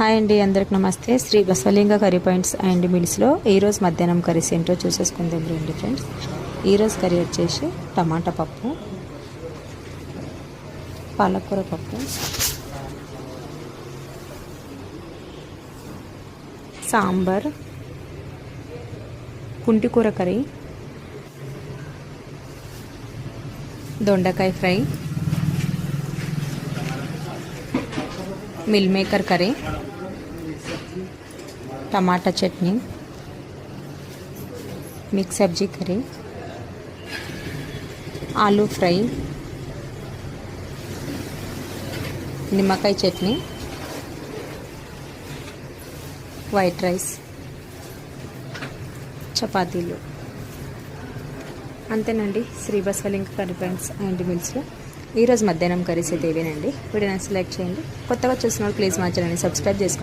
Hi అండి అందరికి నమస్తే. Sri Basavalinga curry points and మిల్స్లో ఈరోజు మధ్యాహ్నం కర్రీస్ ఏంటో చూసేసుకుందాం రండి ఫ్రెండ్స్. ఈరోజు కర్రీ వచ్చేసి టమాటా పప్పు పాలకూర పప్పు సాంబార్ కుంటికూర కర్రీ దొండకాయ fry meal maker curry tomato chutney mix sabzi curry aloo fry నిమ్మకాయ చట్నీ వైట్ రైస్ చపాతీలు అంతేనండి Sri Basavalinga curry friends and మిల్స్లో. ఈరోజు మధ్యాహ్నం కర్రీస్ అయితే ఇవేనండి. వీడియో సెలెక్ట్ చేయండి. కొత్తగా చూసిన వాళ్ళు ప్లీజ్ మా ఛానల్ని సబ్స్క్రైబ్ చేసుకోండి.